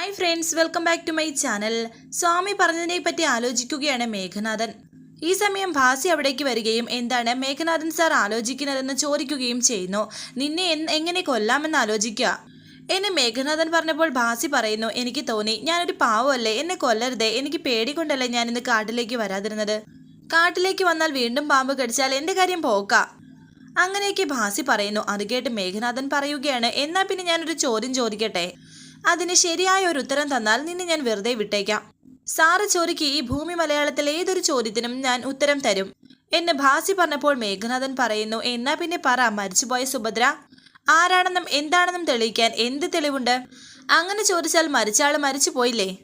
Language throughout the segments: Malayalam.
Hi friends welcome back to my channel സ്വാമി പറഞ്ഞതിനെ പറ്റി ആലോചിക്കുകയാണ് മേഘനാഥൻ. ഈ സമയം ഭാസി അവിടേക്ക് വരികയും എന്താണ് മേഘനാഥൻ സാർ ആലോചിക്കുന്നതെന്ന് ചോദിക്കുകയും ചെയ്യുന്നു. നിന്നെ എങ്ങനെ കൊല്ലാമെന്ന് ആലോചിക്കുക എന്നെ മേഘനാഥൻ പറഞ്ഞപ്പോൾ ഭാസി പറയുന്നു എനിക്ക് തോന്നി ഞാനൊരു പാവമല്ലേ എന്നെ കൊല്ലരുതേ എനിക്ക് പേടി പേടികൊണ്ടല്ലേ ഞാൻ ഇന്ന് കാട്ടിലേക്ക് വരാതിരുന്നത്. കാട്ടിലേക്ക് വന്നാൽ വീണ്ടും പാമ്പ് കടിച്ചാൽ എന്റെ കാര്യം പോക്ക. അങ്ങനെയൊക്കെ ഭാസി പറയുന്നു. അത് കേട്ട് മേഘനാഥൻ പറയുകയാണ് എന്നാൽ പിന്നെ ഞാനൊരു ചോദ്യം ചോദിക്കട്ടെ? അതിന് ശരിയായ ഒരു ഉത്തരം തന്നാൽ നിന്നെ ഞാൻ വെറുതെ വിട്ടേക്കാം. സാറ് ചോരയ്ക്ക് ഈ ഭൂമി മലയാളത്തിലെ ഏതൊരു ചോദ്യത്തിനും ഞാൻ ഉത്തരം തരും. എന്ന് ഭാസി പറഞ്ഞപ്പോൾ മേഘനാഥൻ പറയുന്നു എന്നാ പിന്നെ പറ മരിച്ചുപോയ സുഭദ്ര. ആരാണെന്നും എന്താണെന്നും തെളിയിക്കാൻ എന്ത് തെളിവുണ്ട്? അങ്ങനെ ചോദിച്ചാൽ മരിച്ചാൾ മരിച്ചു പോയില്ലേ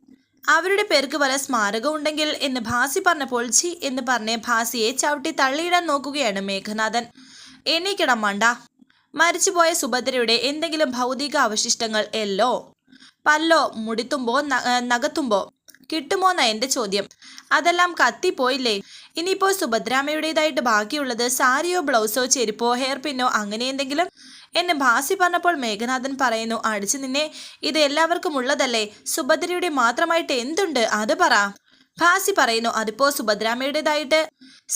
അവരുടെ പേർക്ക് വല്ല സ്മാരകം ഉണ്ടെങ്കിൽ എന്ന് ഭാസി പറഞ്ഞപ്പോൾ ജി എന്ന് പറഞ്ഞ് ഭാസിയെ ചവിട്ടി തള്ളിയിടാൻ നോക്കുകയാണ് മേഘനാഥൻ. എണീക്കണം മണ്ട. മരിച്ചുപോയ സുഭദ്രയുടെ എന്തെങ്കിലും ഭൗതിക അവശിഷ്ടങ്ങൾ എല്ലോ. പല്ലോ മുടിത്തുമ്പോ നകത്തുമ്പോ. കിട്ടുമോന്ന എന്റെ ചോദ്യം. അതെല്ലാം കത്തിപ്പോയില്ലേ ഇനിയിപ്പോ സുഭദ്രാമയുടേതായിട്ട് ബാക്കിയുള്ളത് സാരിയോ ബ്ലൗസോ ചെരുപ്പോ ഹെയർ പിന്നോ അങ്ങനെ എന്തെങ്കിലും? എന്നെ ഭാസി പറഞ്ഞപ്പോൾ മേഘനാഥൻ പറയുന്നു അടിച്ചു നിന്നെ. ഇത് എല്ലാവർക്കും ഉള്ളതല്ലേ? സുഭദ്രയുടെ മാത്രമായിട്ട് എന്തുണ്ട്? അത് പറ. ഭാസി പറയുന്നു അതിപ്പോ സുഭദ്രാമയുടേതായിട്ട്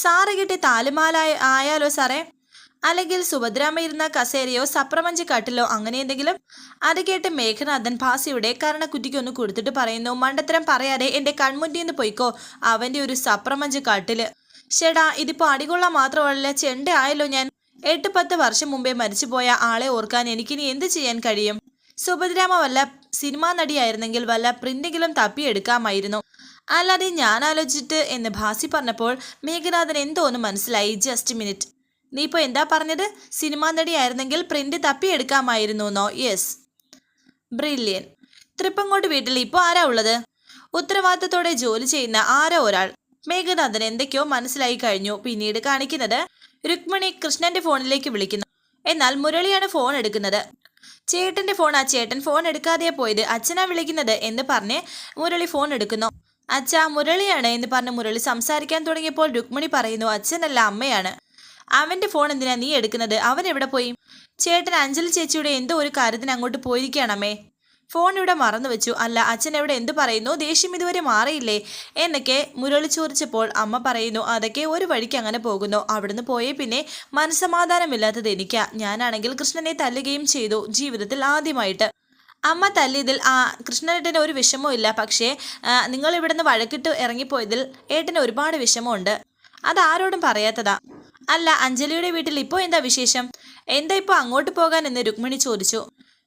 സാറ് കിട്ടി താലുമാലായ ആയാലോ സാറേ? അല്ലെങ്കിൽ സുഭദ്രാമ ഇരുന്ന കസേരയോ സപ്രമഞ്ചക്കാട്ടിലോ അങ്ങനെ എന്തെങ്കിലും? അത് കേട്ട് മേഘനാഥൻ ഭാസിയുടെ കരണക്കുറ്റിക്കൊന്ന് കൊടുത്തിട്ട് പറയുന്നു മണ്ടത്തരം പറയാതെ എന്റെ നിന്ന് പോയിക്കോ അവന്റെ ഒരു സപ്രമഞ്ച് കട്ടിൽ. ഷെടാ ഇതിപ്പോ അടികൊള്ളാൻ മാത്രമല്ല ചെണ്ട ആയല്ലോ ഞാൻ. എട്ട് പത്ത് വർഷം മുമ്പേ മരിച്ചുപോയ ആളെ ഓർക്കാൻ എനിക്കിനി എന്ത് ചെയ്യാൻ കഴിയും? സുഭദ്രാമ വല്ല സിനിമാ നടിയായിരുന്നെങ്കിൽ വല്ല പ്രിന്റെങ്കിലും തപ്പിയെടുക്കാമായിരുന്നു. അല്ലാതെ ഞാൻ ആലോചിച്ചിട്ട് എന്ന് ഭാസി പറഞ്ഞപ്പോൾ മേഘനാഥൻ എന്തോന്ന് മനസ്സിലായി. Just minute. നീ ഇപ്പോൾ എന്താ പറഞ്ഞത്? സിനിമാ നടിയായിരുന്നെങ്കിൽ പ്രിന്റ് തപ്പിയെടുക്കാമായിരുന്നു എന്നോ യെസ്. ബ്രില്യൻ. തൃപ്പങ്ങോട്ട് വീട്ടിൽ ഇപ്പോൾ ആരാ ഉള്ളത്? ഉത്തരവാദിത്തത്തോടെ ജോലി ചെയ്യുന്ന ആരോ ഒരാൾ? മേഘനാഥൻ എന്തൊക്കെയോ മനസ്സിലായി കഴിഞ്ഞു. പിന്നീട് കാണിക്കുന്നത് രുക്മിണി കൃഷ്ണന്റെ ഫോണിലേക്ക് വിളിക്കുന്നു. എന്നാൽ മുരളിയാണ് ഫോൺ എടുക്കുന്നത്. ചേട്ടന്റെ ഫോൺ ആ ചേട്ടൻ ഫോൺ എടുക്കാതെ പോയത് അച്ഛനാ വിളിക്കുന്നത് എന്ന് പറഞ്ഞ് മുരളി ഫോൺ എടുക്കുന്നു. അച്ഛ മുരളിയാണ് എന്ന് പറഞ്ഞ് മുരളി സംസാരിക്കാൻ തുടങ്ങിയപ്പോൾ രുക്മിണി പറയുന്നു അച്ഛനല്ല അമ്മയാണ്. അവന്റെ ഫോൺ എന്തിനാ നീ എടുക്കുന്നത്? അവൻ എവിടെ പോയി? ചേട്ടൻ അഞ്ജലി ചേച്ചിയുടെ എന്തോ ഒരു കാര്യത്തിന് അങ്ങോട്ട് പോയിരിക്കുകയാണമ്മേ ഫോൺ ഇവിടെ മറന്നു വെച്ചു. അല്ല അച്ഛൻ എവിടെ എന്തു പറയുന്നു? ദേഷ്യം ഇതുവരെ മാറിയില്ലേ? എന്നൊക്കെ മുരളി ചോദിച്ചപ്പോൾ അമ്മ പറയുന്നു അതൊക്കെ ഒരു വഴിക്ക് അങ്ങനെ പോകുന്നു. അവിടുന്ന് പോയേ പിന്നെ മനസ്സമാധാനമില്ലാത്തത് എനിക്കാ. ഞാനാണെങ്കിൽ കൃഷ്ണനെ തല്ലുകയും ചെയ്തു ജീവിതത്തിൽ ആദ്യമായിട്ട്. അമ്മ തല്ലിയതിൽ ആ കൃഷ്ണനേട്ടന് ഒരു വിഷമവും ഇല്ല. പക്ഷേ നിങ്ങളിവിടുന്ന് വഴക്കിട്ട് ഇറങ്ങിപ്പോയതിൽ ഏട്ടന് ഒരുപാട് വിഷമമുണ്ട്. അതാരോടും പറയാത്തതാ. അല്ല അഞ്ജലിയുടെ വീട്ടിൽ ഇപ്പോൾ എന്താ വിശേഷം? എന്താ ഇപ്പോൾ അങ്ങോട്ട് പോകാൻ എന്ന് രുക്മിണി ചോദിച്ചു.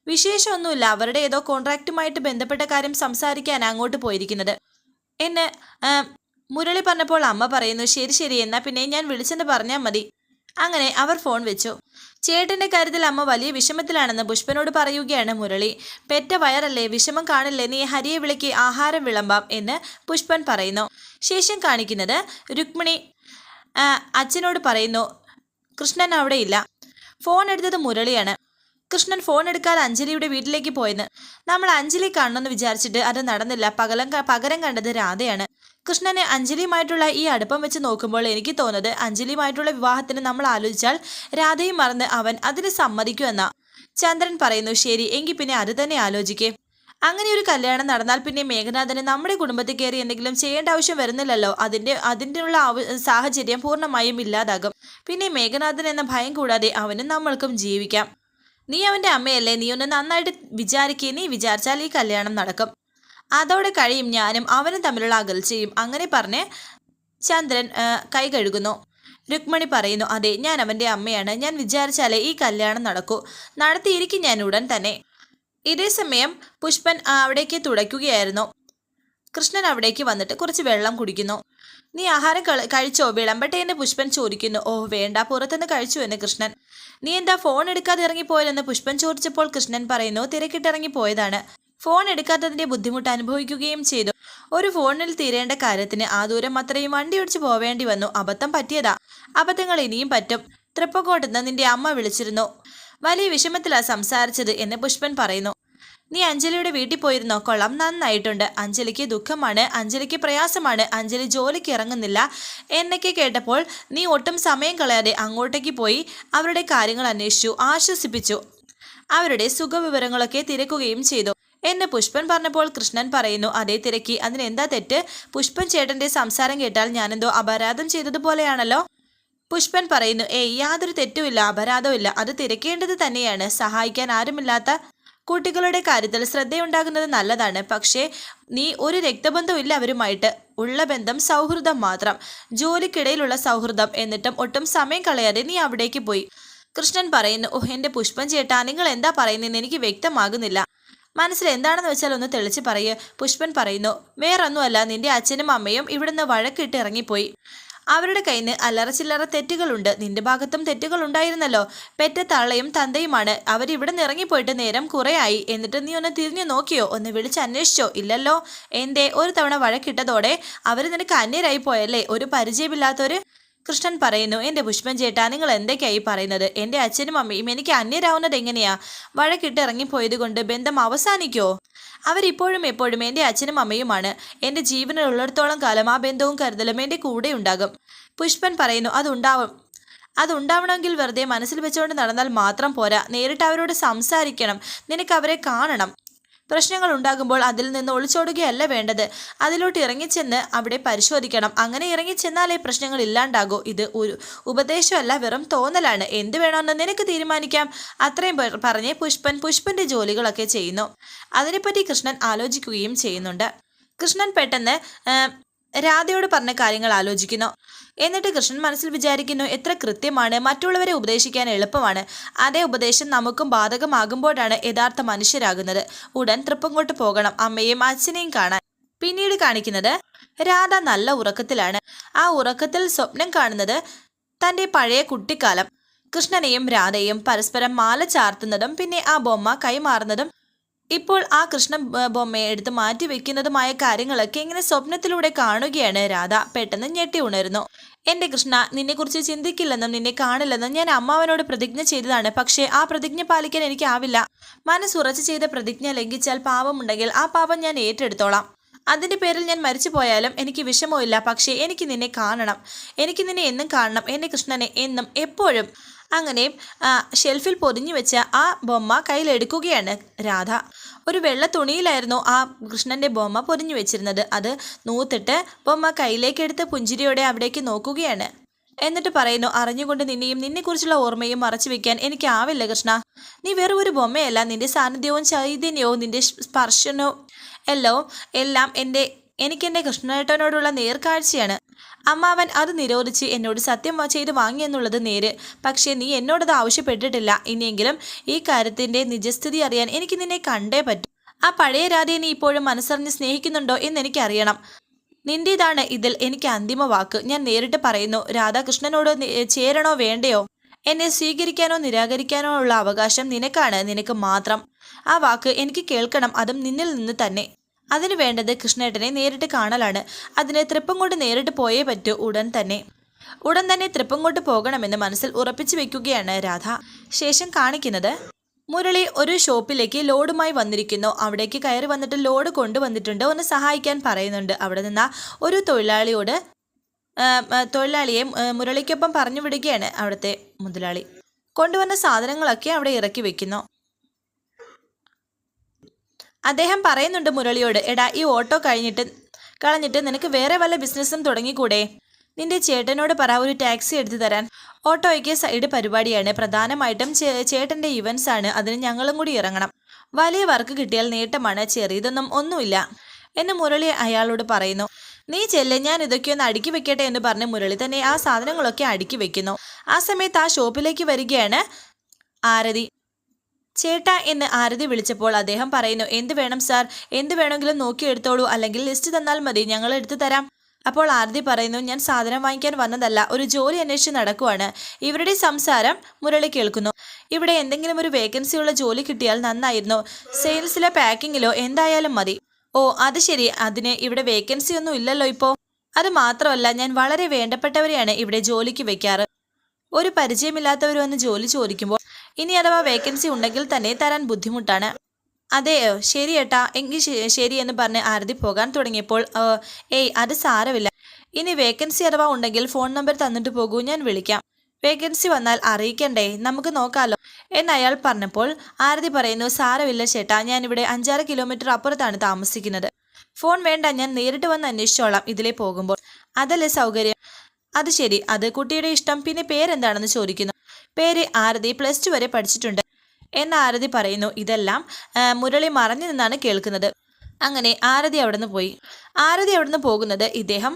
വിശേഷമൊന്നുമില്ല അവരുടെ ഏതോ കോൺട്രാക്റ്റുമായിട്ട് ബന്ധപ്പെട്ട കാര്യം സംസാരിക്കാൻ അങ്ങോട്ട് പോയിരിക്കുന്നത്. എന്ന് മുരളി പറഞ്ഞപ്പോൾ അമ്മ പറയുന്നു ശരി ശരി എന്നാ പിന്നെ ഞാൻ വിളിച്ചെന്ന് പറഞ്ഞാൽ മതി. അങ്ങനെ അവർ ഫോൺ വെച്ചു. ചേട്ടന്റെ കാര്യത്തിൽ അമ്മ വലിയ വിഷമത്തിലാണെന്ന് പുഷ്പനോട് പറയുകയാണ് മുരളി. പെറ്റ വയറല്ലേ വിഷമം കാണില്ലേ നീ ഹരിയെ വിളിക്ക് ആഹാരം വിളമ്പാം എന്ന് പുഷ്പൻ പറയുന്നു. ശേഷം കാണിക്കുന്നത് രുക്മിണി അച്ഛനോട് പറയുന്നു കൃഷ്ണൻ അവിടെ ഇല്ല. ഫോൺ എടുത്തത് മുരളിയാണ്. കൃഷ്ണൻ ഫോൺ എടുക്കാതെ അഞ്ജലിയുടെ വീട്ടിലേക്ക് പോയെന്ന്. നമ്മൾ അഞ്ജലി കാണണമെന്ന് വിചാരിച്ചിട്ട് അത് നടന്നില്ല. പകലം പകരം കണ്ടത് രാധയാണ്. കൃഷ്ണന് അഞ്ജലിയുമായിട്ടുള്ള ഈ അടുപ്പം വെച്ച് നോക്കുമ്പോൾ എനിക്ക് തോന്നുന്നത് അഞ്ജലിയുമായിട്ടുള്ള വിവാഹത്തിന് നമ്മൾ ആലോചിച്ചാൽ രാധയും മറന്ന് അവൻ അതിന് സമ്മതിക്കുമെന്നാ. ചന്ദ്രൻ പറയുന്നു ശരി എങ്കിൽ പിന്നെ അത് തന്നെ ആലോചിക്കേ. അങ്ങനെ ഒരു കല്യാണം നടന്നാൽ പിന്നെ മേഘനാഥന് നമ്മുടെ കുടുംബത്തിൽ കയറി എന്തെങ്കിലും ചെയ്യേണ്ട ആവശ്യം വരുന്നില്ലല്ലോ. അതിന്റെ അതിന്റെയുള്ള സാഹചര്യം പൂർണമായും ഇല്ലാതാകും. പിന്നെ മേഘനാഥൻ എന്ന ഭയം കൂടാതെ അവനും നമ്മൾക്കും ജീവിക്കാം. നീ അവന്റെ അമ്മയല്ലേ? നീ ഒന്ന് നന്നായിട്ട് വിചാരിക്കുക നീ വിചാരിച്ചാൽ ഈ കല്യാണം നടക്കും. അതോടെ കഴിയും. ഞാനും അവനും തമ്മിലുള്ള അകൽച്ചയും. അങ്ങനെ പറഞ്ഞ് ചന്ദ്രൻ കൈ കഴുകുന്നു. രുക്മണി പറയുന്നു അതെ ഞാൻ അവന്റെ അമ്മയാണ്. ഞാൻ വിചാരിച്ചാലേ ഈ കല്യാണം നടക്കൂ. നടത്തിയിരിക്കും ഞാൻ ഉടൻ തന്നെ. ഇതേ സമയം പുഷ്പൻ അവിടേക്ക് തുടയ്ക്കുകയായിരുന്നു. കൃഷ്ണൻ അവിടേക്ക് വന്നിട്ട് കുറച്ച് വെള്ളം കുടിക്കുന്നു. നീ ആഹാരം കഴിച്ചോ? വിളമ്പട്ടെ എന്ന് പുഷ്പൻ ചോദിക്കുന്നു. ഓ വേണ്ട പുറത്തുനിന്ന് കഴിച്ചു എന്ന് കൃഷ്ണൻ. നീ എന്താ ഫോൺ എടുക്കാതെ ഇറങ്ങിപ്പോയതെന്ന് പുഷ്പൻ ചോദിച്ചപ്പോൾ കൃഷ്ണൻ പറയുന്നു തിരക്കിട്ടിറങ്ങിപ്പോയതാണ് ഫോൺ എടുക്കാത്തതിന്റെ ബുദ്ധിമുട്ട് അനുഭവിക്കുകയും ചെയ്തു. ഒരു ഫോണിൽ തീരേണ്ട കാര്യത്തിന് ആ ദൂരം അത്രയും വണ്ടി ഓടിച്ച് പോവേണ്ടി വന്നു. അബദ്ധം പറ്റിയതാ. അബദ്ധങ്ങൾ ഇനിയും പറ്റും. തൃപ്പക്കോട്ടെന്ന് നിന്റെ അമ്മ വിളിച്ചിരുന്നു. വലിയ വിഷമത്തിലാ സംസാരിച്ചത് എന്ന് പുഷ്പൻ പറയുന്നു. നീ അഞ്ജലിയുടെ വീട്ടിൽ പോയിരുന്നോ? കൊള്ളാം. നന്നായിട്ടുണ്ട്. അഞ്ജലിക്ക് ദുഃഖമാണ്. അഞ്ജലിക്ക് പ്രയാസമാണ്. അഞ്ജലി ജോലിക്ക് ഇറങ്ങുന്നില്ല. എന്നൊക്കെ കേട്ടപ്പോൾ നീ ഒട്ടും സമയം കളയാതെ അങ്ങോട്ടേക്ക് പോയി അവരുടെ കാര്യങ്ങൾ അന്വേഷിച്ചു ആശ്വസിപ്പിച്ചു അവരുടെ സുഖവിവരങ്ങളൊക്കെ തിരക്കുകയും ചെയ്തു എന്ന് പുഷ്പൻ പറഞ്ഞപ്പോൾ കൃഷ്ണൻ പറയുന്നു അതേ തിരക്കി. അതിനെന്താ തെറ്റ്? പുഷ്പൻ ചേട്ടന്റെ സംസാരം കേട്ടാൽ ഞാനെന്തോ അപരാധം ചെയ്തതുപോലെയാണല്ലോ. പുഷ്പൻ പറയുന്നു ഏയ് യാതൊരു തെറ്റുമില്ല അപരാധമില്ല. അത് തിരക്കേണ്ടത് തന്നെയാണ്. സഹായിക്കാൻ ആരുമില്ലാത്ത കുട്ടികളുടെ കാര്യത്തിൽ ശ്രദ്ധയുണ്ടാകുന്നത് നല്ലതാണ്. പക്ഷേ നീ ഒരു രക്തബന്ധമില്ല അവരുമായിട്ട്. ഉള്ള ബന്ധം സൗഹൃദം മാത്രം. ജോലിക്കിടയിലുള്ള സൗഹൃദം. എന്നിട്ടും ഒട്ടും സമയം കളയാതെ നീ അവിടേക്ക് പോയി. കൃഷ്ണൻ പറയുന്നു ഓ എന്റെ പുഷ്പൻ ചേട്ടാ നിങ്ങൾ എന്താ പറയുന്നതെന്ന് എനിക്ക് വ്യക്തമാകുന്നില്ല. മനസ്സിൽ എന്താണെന്ന് വെച്ചാൽ ഒന്ന് തെളിച്ച് പറയൂ. പുഷ്പൻ പറയുന്നു വേറൊന്നുമല്ല നിന്റെ അച്ഛനും അമ്മയും ഇവിടുന്ന് വഴക്കിട്ട് ഇറങ്ങിപ്പോയി. അവരുടെ കയ്യിൽ നിന്ന് അല്ലറ ചില്ലറ തെറ്റുകളുണ്ട്. നിന്റെ ഭാഗത്തും തെറ്റുകൾ ഉണ്ടായിരുന്നല്ലോ പെറ്റ തള്ളയും തന്തയുമാണ്. അവരിവിടെ നിന്ന് ഇറങ്ങിപ്പോയിട്ട് നേരം കുറേയായി. എന്നിട്ട് നീ ഒന്ന് തിരിഞ്ഞു നോക്കിയോ? ഒന്ന് വിളിച്ച് അന്വേഷിച്ചോ? ഇല്ലല്ലോ. എന്തേ? ഒരു തവണ വഴക്കിട്ടതോടെ അവർ നിനക്ക് അന്യരായി പോയല്ലേ? ഒരു പരിചയമില്ലാത്തൊരു കൃഷ്ണൻ പറയുന്നു എന്റെ പുഷ്പൻ ചേട്ടാ നിങ്ങൾ എന്തൊക്കെയായി പറയുന്നത്? എന്റെ അച്ഛനും അമ്മയും എനിക്ക് അന്യരാവുന്നത് എങ്ങനെയാ? വഴക്കിട്ട് ഇറങ്ങിപ്പോയത് കൊണ്ട് ബന്ധം അവസാനിക്കോ? അവരിപ്പോഴും എപ്പോഴും എന്റെ അച്ഛനും അമ്മയുമാണ്. എന്റെ ജീവനുള്ളിടത്തോളം കാലം ആ ബന്ധവും കരുതലും എന്റെ കൂടെ ഉണ്ടാകും. പുഷ്പൻ പറയുന്നു അതുണ്ടാവും. അതുണ്ടാവണമെങ്കിൽ വെറുതെ മനസ്സിൽ വെച്ചുകൊണ്ട് നടന്നാൽ മാത്രം പോരാ. നേരിട്ട് അവരോട് സംസാരിക്കണം. നിനക്ക് അവരെ കാണണം. പ്രശ്നങ്ങൾ ഉണ്ടാകുമ്പോൾ അതിൽ നിന്ന് ഒളിച്ചോടുകയല്ല വേണ്ടത്. അതിലോട്ട് ഇറങ്ങിച്ചെന്ന് അവിടെ പരിശോധിക്കണം. അങ്ങനെ ഇറങ്ങിച്ചെന്നാലേ പ്രശ്നങ്ങൾ ഇല്ലാണ്ടാകൂ. ഇത് ഒരു ഉപദേശമല്ല വെറും തോന്നലാണ്. എന്ത് വേണമെന്ന് നിനക്ക് തീരുമാനിക്കാം. അത്രയും പറഞ്ഞ് പുഷ്പൻ പുഷ്പന്റെ ജോലികളൊക്കെ ചെയ്യുന്നു. അതിനെപ്പറ്റി കൃഷ്ണൻ ആലോചിക്കുകയും ചെയ്യുന്നുണ്ട്. കൃഷ്ണൻ പെട്ടെന്ന് രാധയോട് പറഞ്ഞ കാര്യങ്ങൾ ആലോചിക്കുന്നു. എന്നിട്ട് കൃഷ്ണൻ മനസ്സിൽ വിചാരിക്കുന്നു എത്ര കൃത്യമാണ് മറ്റുള്ളവരെ ഉപദേശിക്കാൻ എളുപ്പമാണ്. അതേ ഉപദേശം നമുക്കും ബാധകമാകുമ്പോഴാണ് യഥാർത്ഥ മനുഷ്യരാകുന്നത്. ഉടൻ തൃപ്പങ്കോട്ട് പോകണം അമ്മയും അച്ഛനെയും കാണാൻ. പിന്നീട് കാണിക്കുന്നത് രാധ നല്ല ഉറക്കത്തിലാണ്. ആ ഉറക്കത്തിൽ സ്വപ്നം കാണുന്നത് തന്റെ പഴയ കുട്ടിക്കാലം. കൃഷ്ണനെയും രാധയും പരസ്പരം മാല ചാർത്തുന്നതും പിന്നെ ആ ബൊമ്മ കൈമാറുന്നതും ഇപ്പോൾ ആ കൃഷ്ണ ബൊമ്മയെ എടുത്ത് മാറ്റി വെക്കുന്നതുമായ കാര്യങ്ങളൊക്കെ ഇങ്ങനെ സ്വപ്നത്തിലൂടെ കാണുകയാണ് രാധ. പെട്ടെന്ന് ഞെട്ടി ഉണരുന്നു. എന്റെ കൃഷ്ണ നിന്നെക്കുറിച്ച് ചിന്തിക്കില്ലെന്നും നിന്നെ കാണില്ലെന്നും ഞാൻ അമ്മാവനോട് പ്രതിജ്ഞ ചെയ്തതാണ്. പക്ഷേ ആ പ്രതിജ്ഞ പാലിക്കാൻ എനിക്കാവില്ല. മനസ്സുറച്ച് ചെയ്ത പ്രതിജ്ഞ ലംഘിച്ചാൽ പാപമുണ്ടെങ്കിൽ ആ പാപം ഞാൻ ഏറ്റെടുത്തോളാം. അതിന്റെ പേരിൽ ഞാൻ മരിച്ചു പോയാലും എനിക്ക് വിഷമമില്ല പക്ഷേ എനിക്ക് നിന്നെ കാണണം. എനിക്ക് നിന്നെ എന്നും കാണണം. എന്റെ കൃഷ്ണനെ എന്നും എപ്പോഴും അങ്ങനെ ഷെൽഫിൽ പൊതിഞ്ഞു വെച്ച ആ ബൊമ്മ കയ്യിലെടുക്കുകയാണ് രാധ. ഒരു വെള്ള തുണിയിലായിരുന്നു ആ കൃഷ്ണന്റെ ബൊമ്മ പൊതിഞ്ഞു വെച്ചിരുന്നത്. അത് നൂത്തിട്ട് ബൊമ്മ കയ്യിലേക്കെടുത്ത് പുഞ്ചിരിയോടെ അവിടേക്ക് നോക്കുകയാണ്. എന്നിട്ട് പറയുന്നു അറിഞ്ഞുകൊണ്ട് നിന്നെയും നിന്നെക്കുറിച്ചുള്ള ഓർമ്മയും മറച്ചു വെക്കാൻ എനിക്കാവില്ല കൃഷ്ണ. നീ വെറും ഒരു ബൊമ്മയല്ല. നിന്റെ സാന്നിധ്യവും ചൈതന്യവും നിന്റെ സ്പർശനവും എല്ലാം എല്ലാം എന്റെ എനിക്കെന്റെ കൃഷ്ണേട്ടനോടുള്ള നേർക്കാഴ്ചയാണ്. അമ്മാവൻ അത് നിരോധിച്ച് എന്നോട് സത്യം ചെയ്ത് വാങ്ങിയെന്നുള്ളത് നേര്. പക്ഷേ നീ എന്നോടത് ആവശ്യപ്പെട്ടിട്ടില്ല. ഇനിയെങ്കിലും ഈ കാര്യത്തിന്റെ നിജസ്ഥിതി അറിയാൻ എനിക്ക് നിന്നെ കണ്ടേ പറ്റൂ. ആ പഴയ രാധയെ നീ ഇപ്പോഴും മനസ്സറിഞ്ഞ് സ്നേഹിക്കുന്നുണ്ടോ എന്ന് എനിക്കറിയണം. നിന്റേതാണ് ഇതിൽ എനിക്ക് അന്തിമ വാക്ക്. ഞാൻ നേരിട്ട് പറയുന്നു രാധാകൃഷ്ണനോട് ചേരണോ വേണ്ടയോ? എന്നെ സ്വീകരിക്കാനോ നിരാകരിക്കാനോ ഉള്ള അവകാശം നിനക്കാണ്. നിനക്ക് മാത്രം. ആ വാക്ക് എനിക്ക് കേൾക്കണം. അതും നിന്നിൽ നിന്ന് തന്നെ. അതിനു വേണ്ടത് കൃഷ്ണേട്ടനെ നേരിട്ട് കാണലാണ്. അതിന് തൃപ്പങ്കോട്ട് നേരിട്ട് പോയേ പറ്റൂ ഉടൻ തന്നെ. ഉടൻ തന്നെ തൃപ്പങ്കോട്ട് പോകണമെന്ന് മനസ്സിൽ ഉറപ്പിച്ചു വെക്കുകയാണ് രാധ. ശേഷം കാണിക്കുന്നത് മുരളി ഒരു ഷോപ്പിലേക്ക് ലോഡുമായി വന്നിരിക്കുന്നു. അവിടേക്ക് കയറി വന്നിട്ട് ലോഡ് കൊണ്ടുവന്നിട്ടുണ്ട്. ഒന്ന് സഹായിക്കാൻ പറയുന്നുണ്ട്. അവിടെ നിന്ന ഒരു തൊഴിലാളിയോട് തൊഴിലാളിയെ മുരളിക്കൊപ്പം പറഞ്ഞു വിടുകയാണ് അവിടുത്തെ മുതലാളി. കൊണ്ടുവന്ന സാധനങ്ങളൊക്കെ അവിടെ ഇറക്കി വെക്കുന്നു. അദ്ദേഹം പറയുന്നുണ്ട് മുരളിയോട് എടാ ഈ ഓട്ടോ കഴിഞ്ഞിട്ട് കളഞ്ഞിട്ട് നിനക്ക് വേറെ വല്ല ബിസിനസ്സും തുടങ്ങിക്കൂടെ? നിന്റെ ചേട്ടനോട് പറ ഒരു ടാക്സി എടുത്തു തരാൻ. ഓട്ടോയ്ക്ക് സൈഡ് പരിപാടിയാണ്. പ്രധാനമായിട്ടും ചേട്ടന്റെ ഇവന്റ്സ് ആണ്. അതിന് ഞങ്ങളും കൂടി ഇറങ്ങണം. വലിയ വർക്ക് കിട്ടിയാൽ നേട്ടമാണ്. ചെറിയതൊന്നും ഒന്നുമില്ല. എന്ന് മുരളി അയാളോട് പറയുന്നു. നീ ചെല്ലെ ഞാൻ ഇതൊക്കെ ഒന്ന് അടുക്കി വെക്കട്ടെ എന്ന് പറഞ്ഞ് മുരളി തന്നെ ആ സാധനങ്ങളൊക്കെ അടുക്കി വെക്കുന്നു. ആ സമയത്ത് ആ ഷോപ്പിലേക്ക് വരികയാണ് ആരതി. ചേട്ടാ എന്ന് ആരതി വിളിച്ചപ്പോൾ അദ്ദേഹം പറയുന്നു എന്ത് വേണം സാർ? എന്ത് വേണമെങ്കിലും നോക്കി നോക്കിയെടുത്തോളൂ അല്ലെങ്കിൽ ലിസ്റ്റ് തന്നാൽ മതി ഞങ്ങൾ എടുത്തു തരാം. അപ്പോൾ ആരതി പറയുന്നു ഞാൻ സാധനം വാങ്ങിക്കാൻ വന്നതല്ല ഒരു ജോലി അന്വേഷിച്ച് നടക്കുവാണ്. ഇവരുടെ സംസാരം മുരളി കേൾക്കുന്നു. ഇവിടെ എന്തെങ്കിലും ഒരു വേക്കൻസിയുള്ള ജോലി കിട്ടിയാൽ നന്നായിരുന്നു. സെയിൽസിലെ പാക്കിങ്ങിലോ എന്തായാലും മതി. ഓ അത് ശരി. അതിന് ഇവിടെ വേക്കൻസി ഒന്നും ഇല്ലല്ലോ ഇപ്പോൾ അത് മാത്രമല്ല ഞാൻ വളരെ വേണ്ടപ്പെട്ടവരെയാണ് ഇവിടെ ജോലിക്ക് വെക്കാറ്. ഒരു പരിചയമില്ലാത്തവർ വന്ന് ജോലി ചോദിക്കുമ്പോൾ ഇനി അഥവാ വേക്കൻസി ഉണ്ടെങ്കിൽ തന്നെ തരാൻ ബുദ്ധിമുട്ടാണ്. അതെയോ ശരി ഏട്ടാ എങ്കിൽ ശരി എന്ന് പറഞ്ഞ് ആരതി പോകാൻ തുടങ്ങിയപ്പോൾ ഏയ് അത് സാരമില്ല. ഇനി വേക്കൻസി അഥവാ ഉണ്ടെങ്കിൽ ഫോൺ നമ്പർ തന്നിട്ട് പോകൂ ഞാൻ വിളിക്കാം. വേക്കൻസി വന്നാൽ അറിയിക്കണ്ടേ നമുക്ക് നോക്കാമല്ലോ എന്ന് അയാൾ പറഞ്ഞപ്പോൾ ആരതി പറയുന്നു സാരമില്ല ചേട്ടാ ഞാനിവിടെ അഞ്ചാറ് കിലോമീറ്റർ അപ്പുറത്താണ് താമസിക്കുന്നത്. ഫോൺ വേണ്ട ഞാൻ നേരിട്ട് വന്ന് അന്വേഷിച്ചോളാം ഇതിലേ പോകുമ്പോൾ. അതല്ലേ സൗകര്യം? അത് ശരി. അത് കുട്ടിയുടെ ഇഷ്ടം. പിന്നെ പേരെന്താണെന്ന് ചോദിക്കുന്നു. പേര് ആരതി. പ്ലസ് ടു വരെ പഠിച്ചിട്ടുണ്ട്. എന്ന് ആരതി പറയുന്നു. ഇതെല്ലാം മുരളി മറഞ്ഞു നിന്നാണ് കേൾക്കുന്നത്. അങ്ങനെ ആരതി അവിടുന്ന് പോയി. ആരതി അവിടുന്ന് പോകുന്നത് ഇദ്ദേഹം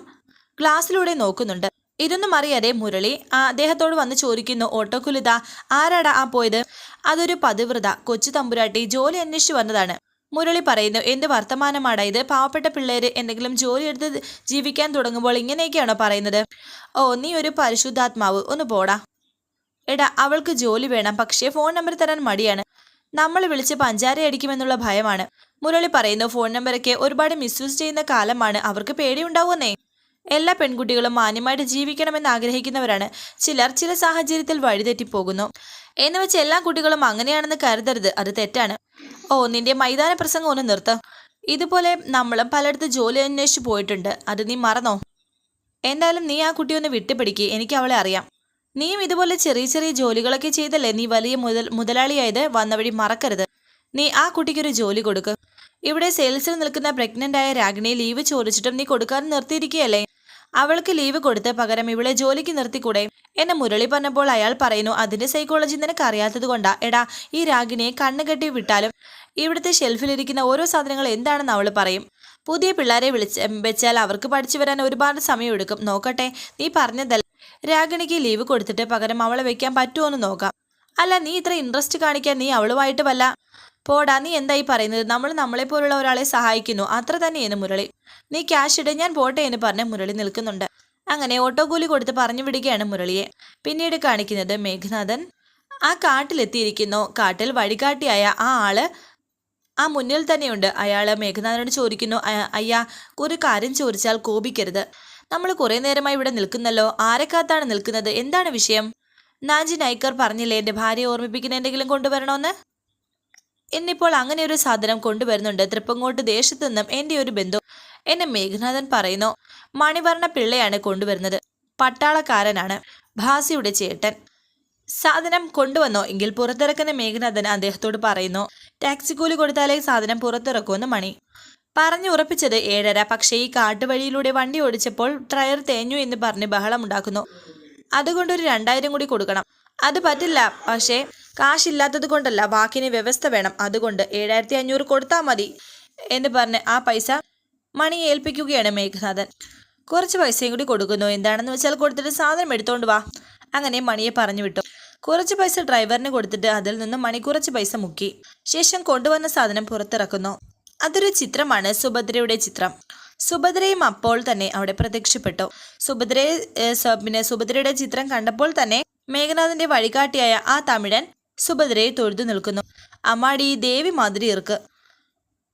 ക്ലാസ്സിലൂടെ നോക്കുന്നുണ്ട്. ഇതൊന്നും അറിയാതെ മുരളി അദ്ദേഹത്തോട് വന്ന് ചോദിക്കുന്നു ഓട്ടോക്കുലിത ആരാടാ ആ പോയത്? അതൊരു പതിവ്രത. കൊച്ചു തമ്പുരാട്ടി ജോലി അന്വേഷിച്ചു വന്നതാണ്. മുരളി പറയുന്നു എന്ത് വർത്തമാനമാണ് ഇത്? പാവപ്പെട്ട പിള്ളേര് എന്തെങ്കിലും ജോലി എടുത്ത് ജീവിക്കാൻ തുടങ്ങുമ്പോൾ ഇങ്ങനെയൊക്കെയാണോ പറയുന്നത്? ഓ നീ ഒരു പരിശുദ്ധാത്മാവ്. ഒന്ന് പോടാ. എടാ അവൾക്ക് ജോലി വേണം പക്ഷേ ഫോൺ നമ്പർ തരാൻ മടിയാണ്. നമ്മൾ വിളിച്ച് പഞ്ചാര അടിക്കുമെന്നുള്ള ഭയമാണ്. മുരളി പറയുന്നു ഫോൺ നമ്പറൊക്കെ ഒരുപാട് മിസ്യൂസ് ചെയ്യുന്ന കാലമാണ്. അവർക്ക് പേടിയുണ്ടാവുന്നേ എല്ലാ പെൺകുട്ടികളും മാന്യമായിട്ട് ജീവിക്കണമെന്ന് ആഗ്രഹിക്കുന്നവരാണ്. ചിലർ ചില സാഹചര്യത്തിൽ വഴിതെറ്റിപ്പോകുന്നു. എന്ന് വെച്ച് എല്ലാ കുട്ടികളും അങ്ങനെയാണെന്ന് കരുതരുത്. അത് തെറ്റാണ്. ഓ നിന്റെ മൈതാന പ്രസംഗം ഒന്ന് നിർത്ത്. ഇതുപോലെ നമ്മളും പലയിടത്ത് ജോലി അന്വേഷിച്ച് പോയിട്ടുണ്ട്. അത് നീ മറന്നോ? എന്തായാലും നീ ആ കുട്ടി ഒന്ന് വിട്ടുപിടിക്കുക എനിക്ക് അവളെ അറിയാം. നീയും ഇതുപോലെ ചെറിയ ചെറിയ ജോലികളൊക്കെ ചെയ്തല്ലേ നീ വലിയ മുതൽ മുതലാളിയായത്? വന്ന വഴി മറക്കരുത്. നീ ആ കുട്ടിക്കൊരു ജോലി കൊടുക്ക്. ഇവിടെ സെയിൽസിൽ നിൽക്കുന്ന പ്രഗ്നന്റ് ആയ രാഗിണിയെ ലീവ് ചോദിച്ചിട്ടും നീ കൊടുക്കാൻ നിർത്തിയിരിക്കുകയല്ലേ? അവൾക്ക് ലീവ് കൊടുത്ത് പകരം ഇവളെ ജോലിക്ക് നിർത്തിക്കൂടെ? എന്നെ മുരളി പറഞ്ഞപ്പോൾ അയാൾ പറയുന്നു അതിന്റെ സൈക്കോളജി നിനക്ക് അറിയാത്തത് കൊണ്ടാ. എടാ ഈ രാഗിനെ കണ്ണുകെട്ടി വിട്ടാലും ഇവിടുത്തെ ഷെൽഫിലിരിക്കുന്ന ഓരോ സാധനങ്ങൾ എന്താണെന്ന് അവൾ പറയും. പുതിയ പിള്ളേരെ വിളിച്ച് വെച്ചാൽ അവർക്ക് പഠിച്ചു വരാൻ ഒരുപാട് സമയമെടുക്കും. നോക്കട്ടെ നീ പറഞ്ഞതല്ല. രാഗിണിക്ക് ലീവ് കൊടുത്തിട്ട് പകരം അവളെ വെക്കാൻ പറ്റുമോ എന്ന് നോക്കാം. അല്ല നീ ഇത്ര ഇൻട്രസ്റ്റ് കാണിക്കാൻ നീ അവളുമായിട്ട് വല്ല. പോടാ നീ എന്തായി പറയുന്നത്? നമ്മൾ നമ്മളെ പോലുള്ള ഒരാളെ സഹായിക്കുന്നു. അത്ര തന്നെയെന്ന് മുരളി. നീ ക്യാഷ് ഇട് ഞാൻ പോട്ടെ എന്ന് പറഞ്ഞ് മുരളി നിൽക്കുന്നുണ്ട്. അങ്ങനെ ഓട്ടോ കൂലി കൊടുത്ത് പറഞ്ഞു വിടുകയാണ് മുരളിയെ. പിന്നീട് കാണിക്കുന്നത് മേഘനാഥൻ. ആ കാട്ടിലെത്തിയിരിക്കുന്നു. കാട്ടിൽ വഴികാട്ടിയായ ആ ആൾ ആ മുന്നിൽ തന്നെയുണ്ട്. അയാൾ മേഘനാഥനോട് ചോദിക്കുന്നു "അ- അയ്യാ ഒരു കാര്യം ചോദിച്ചാൽ കോപിക്കരുത്. നമ്മൾ കുറേ നേരമായി ഇവിടെ നിൽക്കുന്നല്ലോ. ആരെക്കാത്താണ് നിൽക്കുന്നത്? എന്താണ് വിഷയം? നാജി നൈക്കർ പറഞ്ഞില്ലേ എന്റെ ഭാര്യയെ ഓർമ്മിപ്പിക്കുന്ന എന്തെങ്കിലും കൊണ്ടുവരണമെന്ന്? എന്നിപ്പോൾ അങ്ങനെ ഒരു സാധനം കൊണ്ടുവരുന്നുണ്ട്. തൃപ്പങ്ങോട്ട് ദേശത്തു നിന്നും എന്റെ ഒരു ബന്ധു എന്നെ മേഘനാഥൻ പറയുന്നു മണിവർണ പിള്ളയാണ് കൊണ്ടുവരുന്നത്. പട്ടാളക്കാരനാണ്. ഭാസിയുടെ ചേട്ടൻ. സാധനം കൊണ്ടുവന്നോ? എങ്കിൽ പുറത്തിറക്കുന്ന മേഘനാഥൻ അദ്ദേഹത്തോട് പറയുന്നു ടാക്സി കൂലി കൊടുത്താലേ സാധനം പുറത്തിറക്കുമെന്ന് മണി. പറഞ്ഞു ഉറപ്പിച്ചത് ഏഴര. പക്ഷേ ഈ കാട്ടുവഴിയിലൂടെ വണ്ടി ഓടിച്ചപ്പോൾ ടയർ തേഞ്ഞു എന്ന് പറഞ്ഞ് ബഹളമുണ്ടാക്കുന്നു അതുകൊണ്ട് ഒരു രണ്ടായിരം കൂടി കൊടുക്കണം. അത് പറ്റില്ല പക്ഷേ കാശില്ലാത്തത് കൊണ്ടല്ല ബാക്കിന് വ്യവസ്ഥ വേണം. അതുകൊണ്ട് ഏഴായിരത്തി അഞ്ഞൂറ് കൊടുത്താൽ മതി എന്ന് പറഞ്ഞ് ആ പൈസ മണി ഏൽപ്പിക്കുകയാണ് മേഘനാഥൻ. കുറച്ച് പൈസയും കൂടി കൊടുക്കുന്നു. എന്താണെന്ന് വെച്ചാൽ കൊടുത്തിട്ട് സാധനം എടുത്തോണ്ട് വാ. അങ്ങനെ മണിയെ പറഞ്ഞു വിട്ടു. കുറച്ച് പൈസ ഡ്രൈവറിന് കൊടുത്തിട്ട് അതിൽ നിന്ന് മണി കുറച്ച് പൈസ മുക്കി. ശേഷം കൊണ്ടുവന്ന സാധനം പുറത്തിറക്കുന്നു. അതൊരു ചിത്രമാണ്. സുഭദ്രയുടെ ചിത്രം. സുഭദ്രയും അപ്പോൾ തന്നെ അവിടെ പ്രത്യക്ഷപ്പെട്ടു. സുഭദ്രയെ പിന്നെ സുഭദ്രയുടെ ചിത്രം കണ്ടപ്പോൾ തന്നെ മേഘനാഥന്റെ വഴികാട്ടിയായ ആ തമിഴൻ സുഭദ്രയെ തൊഴുതു നിൽക്കുന്നു. അമ്മാടി ദേവി മാതിരി ഇർക്ക്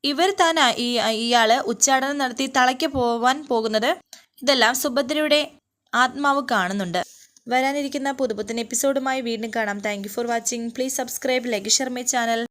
ഇവർ താനാ ഈ ഇയാൾ ഉച്ചാടനം നടത്തി തളയ്ക്ക് പോവാൻ പോകുന്നത് ഇതെല്ലാം സുഭദ്രയുടെ ആത്മാവ് കാണുന്നുണ്ട്. വരാനിരിക്കുന്ന പുതുപുത്തൻ എപ്പിസോഡുമായി വീണ്ടും കാണാം. Thank for watching. Please subscribe my channel.